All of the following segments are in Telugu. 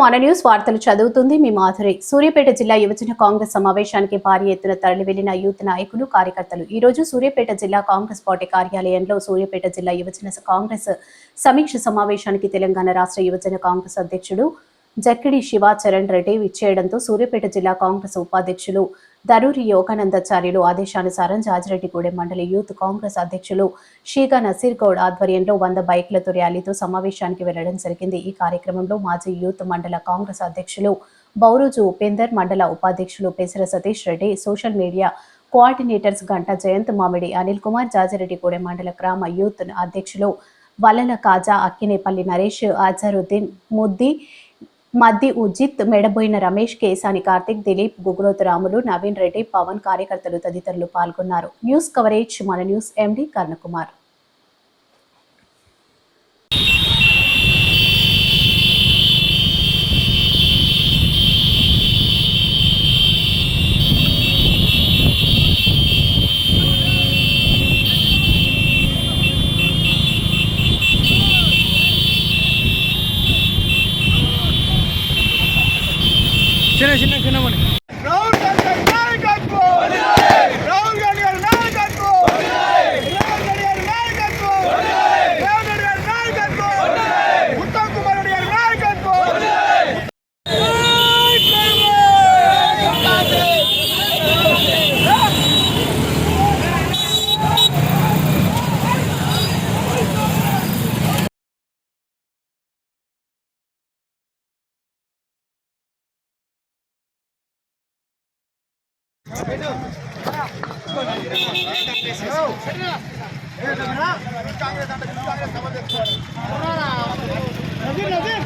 మన న్యూస్ వార్తలు చదువుతుంది. మీ మాధురి. సూర్యాపేట జిల్లా యువజన కాంగ్రెస్ సమావేశానికి భారీ ఎత్తున తరలి వెళ్ళిన యూత్ నాయకులు కార్యకర్తలు. ఈ రోజు సూర్యాపేట జిల్లా కాంగ్రెస్ పార్టీ కార్యాలయంలో సూర్యాపేట జిల్లా యువజన కాంగ్రెస్ సమీక్ష సమావేశానికి తెలంగాణ రాష్ట్ర యువజన కాంగ్రెస్ అధ్యక్షుడు జక్కిడి శివాచరణ్ రెడ్డి విచ్చేయడంతో సూర్యాపేట జిల్లా కాంగ్రెస్ ఉపాధ్యక్షులు దరూరి యోగానందాచార్యులు ఆదేశానుసారం జాజిరెడ్డిగూడెం మండలి యూత్ కాంగ్రెస్ అధ్యక్షులు షీగా నసీర్ గౌడ్ ఆధ్వర్యంలో వంద బైక్లతో ర్యాలీతో సమావేశానికి వెళ్ళడం జరిగింది. ఈ కార్యక్రమంలో మాజీ యూత్ మండల కాంగ్రెస్ అధ్యక్షులు బౌరోజు ఉపేందర్ మండల ఉపాధ్యక్షులు Pesara Satish Reddy social media coordinators Ganta Jayant Mamidi Anil Kumar Jajireddigudem మండల గ్రామ యూత్ అధ్యక్షులు వలన కాజా అక్కినేపల్లి నరేష్ అజరుద్దీన్ ముద్ది మద్ది ఉజిత్ మెడబోయిన రమేష్ కేశాని కార్తిక్ దిలీప్ గుగులోతు రాములు నవీన్ రెడ్డి పవన్ కార్యకర్తలు తదితరులు పాల్గొన్నారు. న్యూస్ కవరేజ్ మన news MD Karnakumar. Sino, sino, sino muna? Nazeer Nazeer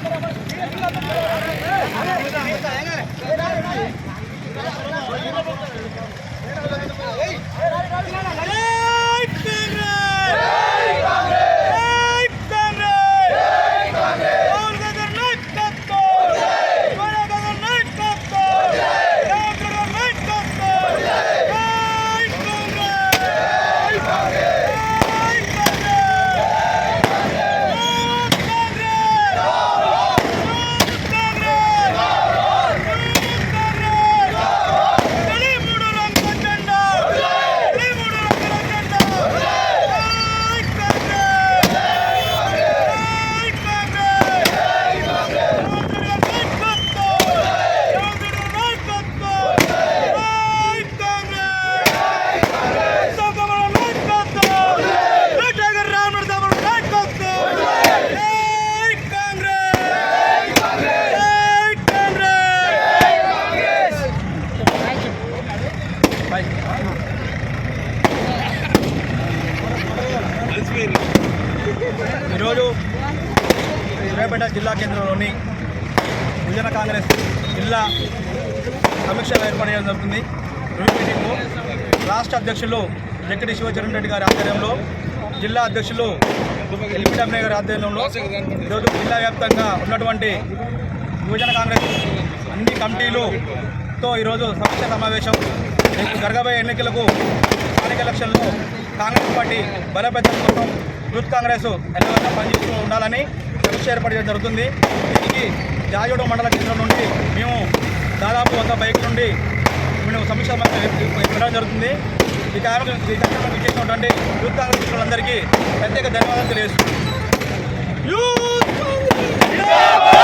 ఈరోజు సూర్యాపేట జిల్లా కేంద్రంలోని యువజన కాంగ్రెస్ జిల్లా సమీక్ష ఏర్పాటు చేయడం జరుగుతుంది. రివ్యూ మీటింగ్లో రాష్ట్ర అధ్యక్షులు జక్కడి శివచరణ్ రెడ్డి గారి ఆధ్వర్యంలో జిల్లా అధ్యక్షులు ఎల్పి డమ్నే గారి ఆధ్వర్యంలో ఈరోజు జిల్లా వ్యాప్తంగా ఉన్నటువంటి యువజన కాంగ్రెస్ అన్ని కమిటీలుతో ఈరోజు సమీక్ష సమావేశం జరగబోయే ఎన్నికలకు స్థానిక ఎలక్షన్లో కాంగ్రెస్ పార్టీ బలపెట్టడం కోసం యూత్ కాంగ్రెస్ ఎల్లవల్లా పనిచేస్తూ ఉండాలని సమీక్ష ఏర్పాటు చేయడం జరుగుతుంది. దీనికి జాజోడు మండల కేంద్రం నుండి మేము దాదాపు వంద బైక్ నుండి మేము సమీక్ష ఇవ్వడం జరుగుతుంది. ఈ కార్యక్రమం ఈ కార్యక్రమం యూత్ కాంగ్రెస్ అందరికీ ప్రత్యేక ధన్యవాదాలు తెలియజేస్తుంది